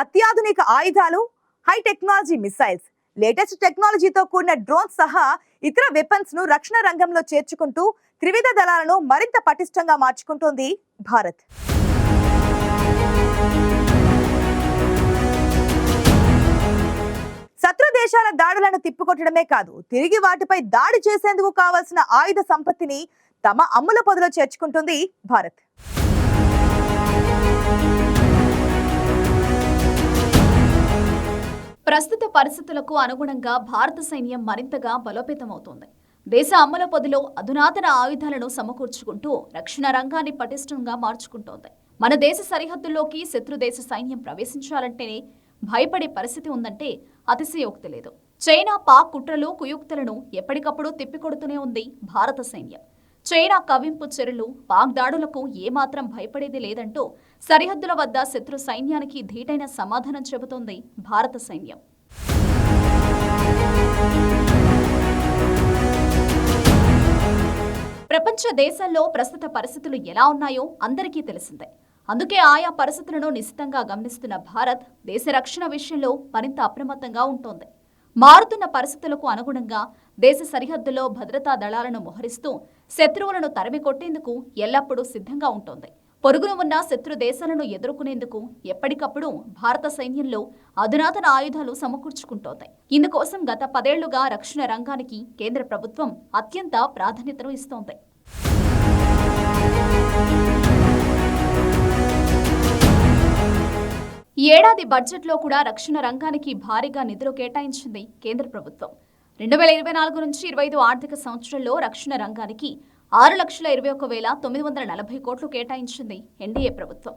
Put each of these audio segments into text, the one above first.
అత్యాధునిక ఆయుధాలు high technology missiles latest టెక్నాలజీతో కూడిన డ్రోన్స్ సహా ఇతర వెపన్స్ను రక్షణ రంగంలో చేర్చుకుంటూ త్రివిధ దళాలను మరింత పటిష్టంగా మార్చుకుంటోంది భారత్. శత్రు దేశాల దాడులను తిప్పికొట్టడమే కాదు తిరిగి వాటిపై దాడి చేసేందుకు కావాల్సిన ఆయుధ సంపత్తిని తమ అమ్ముల పొదిలో చేర్చుకుంటుంది భారత్. ప్రస్తుత పరిస్థితులకు అనుగుణంగా భారత సైన్యం మరింతగా బలోపేతమవుతోంది. దేశ అమల పొదిలో అధునాతన ఆయుధాలను సమకూర్చుకుంటూ రక్షణ రంగాన్ని పటిష్టంగా మార్చుకుంటోంది. మన దేశ సరిహద్దుల్లోకి శత్రు దేశ సైన్యం ప్రవేశించాలంటేనే భయపడే పరిస్థితి ఉందంటే అతిశయోక్తి లేదు. చైనా పాక్ కుట్రలు కుయుక్తులను ఎప్పటికప్పుడు తిప్పికొడుతూనే ఉంది భారత సైన్యం. చైనా కవింపు చర్యలు పాక్ దాడులకు ఏమాత్రం భయపడేది లేదంటూ సరిహద్దుల వద్ద శత్రు సైన్యానికి ధీటైన సమాధానం చెబుతోంది భారత సైన్యం. ప్రపంచ దేశాల్లో ప్రస్తుత పరిస్థితులు ఎలా ఉన్నాయో అందరికీ తెలిసిందే. అందుకే ఆయా పరిస్థితులను నిశితంగా గమనిస్తున్న భారత్ దేశ రక్షణ విషయంలో మరింత అప్రమత్తంగా ఉంటోంది. మారుతున్న పరిస్థితులకు అనుగుణంగా దేశ సరిహద్దులో భద్రతా దళాలను మోహరిస్తూ శత్రువులను తరిమి కొట్టేందుకు ఎల్లప్పుడూ సిద్ధంగా ఉంటోంది. పొరుగున ఉన్న శత్రు దేశాలను ఎదుర్కొనేందుకు ఎప్పటికప్పుడు భారత సైన్యంలో అధునాతన ఆయుధాలు సమకూర్చుకుంటోంది. ఇందుకోసం గత పదేళ్ళుగా రక్షణ రంగానికి కేంద్ర ప్రభుత్వం అత్యంత ప్రాధాన్యతను ఇస్తోంది. ఏడాది బడ్జెట్లో కూడా రక్షణ రంగానికి భారీగా నిధులు కేటాయించింది కేంద్ర ప్రభుత్వం. రెండు వేల ఇరవై నాలుగు నుంచి ఇరవై ఐదు ఆర్థిక సంవత్సరంలో రక్షణ రంగానికి ఆరు లక్షల ఇరవై ఒక వేల తొమ్మిది వందల నలభై కోట్లు కేటాయించింది ఎన్డీఏ ప్రభుత్వం.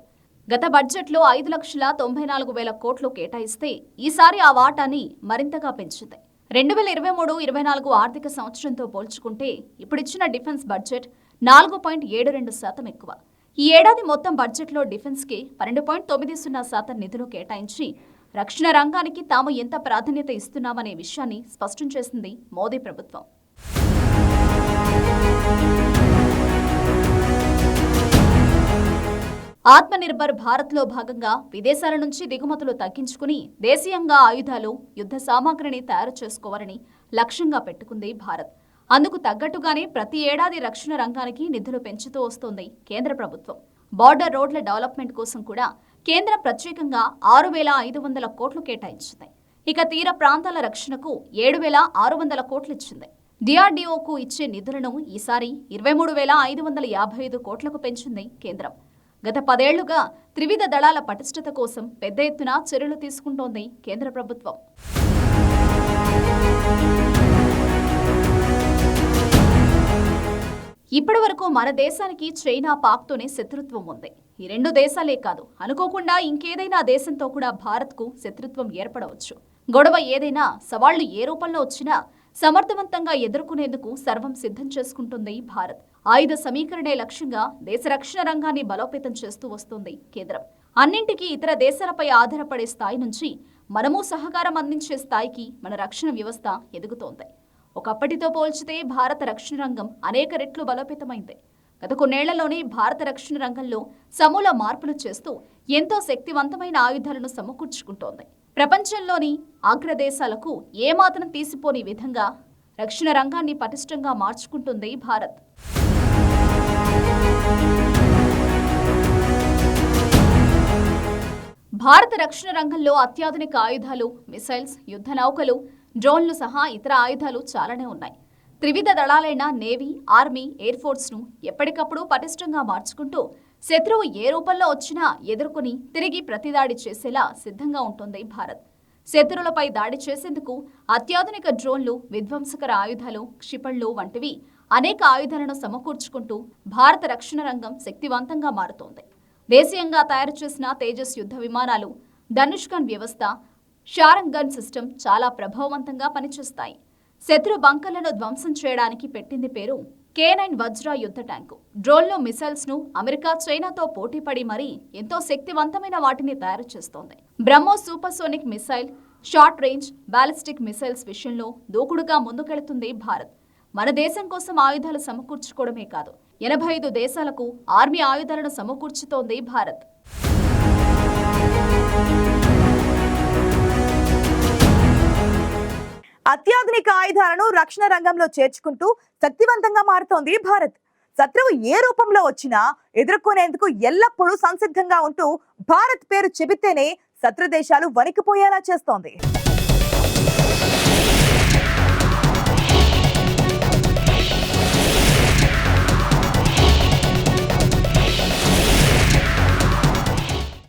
గత బడ్జెట్లో ఐదు లక్షల తొంభై నాలుగు వేల కోట్లు కేటాయిస్తే ఈసారి ఆ వాటాని మరింతగా పెంచింది. రెండు వేల ఇరవై మూడు ఇరవై నాలుగు ఆర్థిక సంవత్సరంతో పోల్చుకుంటే ఇప్పుడిచ్చిన డిఫెన్స్ బడ్జెట్ నాలుగు పాయింట్ ఏడు రెండు శాతం ఎక్కువ. ఈ ఏడాది మొత్తం బడ్జెట్లో డిఫెన్స్కి పన్నెండు పాయింట్ తొమ్మిది సున్నా శాతం నిధులు కేటాయించి రక్షణ రంగానికి తాము ఎంత ప్రాధాన్యత ఇస్తున్నామనే విషయాన్ని స్పష్టం చేసింది మోదీ ప్రభుత్వం. ఆత్మనిర్భర్ భారత్లో భాగంగా విదేశాల నుంచి దిగుమతులు తగ్గించుకుని దేశీయంగా ఆయుధాలు యుద్ధ సామాగ్రిని తయారు చేసుకోవాలని లక్ష్యంగా పెట్టుకుంది భారత్. అందుకు తగ్గట్టుగానే ప్రతి ఏడాది రక్షణ రంగానికి నిధులు పెంచుతూ వస్తోంది కేంద్ర ప్రభుత్వం. బార్డర్ రోడ్ల డెవలప్మెంట్ కోసం కూడా కేంద్రం ప్రత్యేకంగా ఆరు వేల ఐదు వందల కోట్లు కేటాయించింది. ఇక తీర ప్రాంతాల రక్షణకు ఏడు వేల ఆరు వందల కోట్లు ఇచ్చింది. డిఆర్డీఓకు ఇచ్చే నిధులను ఈసారి ఇరవై మూడు వేల ఐదు వందల యాభై ఐదు కోట్లకు పెంచింది కేంద్రం. గత పదేళ్ళుగా త్రివిధ దళాల పటిష్టత కోసం పెద్ద ఎత్తున చర్యలు తీసుకుంటోంది కేంద్ర ప్రభుత్వం. ఇప్పటి వరకు మన దేశానికి చైనా పాక్తోనే శత్రుత్వం ఉంది. ఈ రెండు దేశాలే కాదు అనుకోకుండా ఇంకేదైనా దేశంతో కూడా భారత్కు శత్రుత్వం ఏర్పడవచ్చు. గొడవ ఏదైనా సవాళ్ళు ఏ రూపంలో వచ్చినా సమర్థవంతంగా ఎదుర్కొనేందుకు సర్వం సిద్ధం చేసుకుంటుంది భారత్. ఆయుధ సమీకరణే లక్ష్యంగా దేశ రక్షణ రంగాన్ని బలోపేతం చేస్తూ వస్తుంది కేంద్రం. అన్నింటికీ ఇతర దేశాలపై ఆధారపడే స్థాయి నుంచి మనము సహకారం అందించే స్థాయికి మన రక్షణ వ్యవస్థ ఎదుగుతోంది. ఒకప్పటితో పోల్చితే భారత రక్షణ రంగం అనేక రెట్లు బలోపేతమైంది. గత కొన్నేళ్ళలోనే భారత రక్షణ రంగంలో సమూల మార్పులు చేస్తూ ఎంతో శక్తివంతమైన ఆయుధాలను సమకూర్చుకుంటోంది. ప్రపంచంలోని అగ్రదేశాలకు ఏమాత్రం తీసిపోని విధంగా రక్షణ రంగాన్ని పటిష్టంగా మార్చుకుంటుంది భారత్. భారత రక్షణ రంగంలో అత్యాధునిక ఆయుధాలు మిసైల్స్ యుద్ధ నౌకలు డ్రోన్లు సహా ఇతర ఆయుధాలు చాలానే ఉన్నాయి. త్రివిధ దళాలైన నేవీ ఆర్మీ ఎయిర్ ఫోర్స్ను ఎప్పటికప్పుడు పటిష్టంగా మార్చుకుంటూ శత్రువు ఏ రూపంలో వచ్చినా ఎదుర్కొని తిరిగి ప్రతిదాడి చేసేలా సిద్ధంగా ఉంటుంది భారత్. శత్రువులపై దాడి చేసేందుకు అత్యాధునిక డ్రోన్లు విధ్వంసకర ఆయుధాలు క్షిపణులు వంటివి అనేక ఆయుధాలను సమకూర్చుకుంటూ భారత రక్షణ రంగం శక్తివంతంగా మారుతోంది. దేశీయంగా తయారు చేసిన తేజస్ యుద్ధ విమానాలు ధనుష్కన్ వ్యవస్థ షారంగ్ గన్ సిస్టమ్ చాలా ప్రభావవంతంగా పనిచేస్తాయి. శత్రు బంకర్లను ధ్వంసం చేయడానికి పెట్టింది పేరు కే నైన్ వజ్ర యుద్ధ ట్యాంకు. డ్రోన్లో మిసైల్స్ను అమెరికా చైనాతో పోటీపడి మరీ ఎంతో శక్తివంతమైన వాటిని తయారు చేస్తోంది. BrahMos supersonic missile short range ballistic missiles విషయంలో దూకుడుగా ముందుకెళుతుంది భారత్. మన దేశం కోసం ఆయుధాలు సమకూర్చుకోవడమే కాదు ఎనభై ఐదు దేశాలకు ఆర్మీ ఆయుధాలను సమకూర్చుతోంది భారత్. అత్యాధునిక ఆయుధాలను రక్షణ రంగంలో చేర్చుకుంటూ శక్తివంతంగా మారుతోంది భారత్. శత్రువు ఏ రూపంలో వచ్చినా ఎదుర్కొనేందుకు ఎల్లప్పుడూ సంసిద్ధంగా ఉంటూ భారత్ పేరు చెబితేనే శత్రు దేశాలు వణికిపోయేలా చేస్తోంది.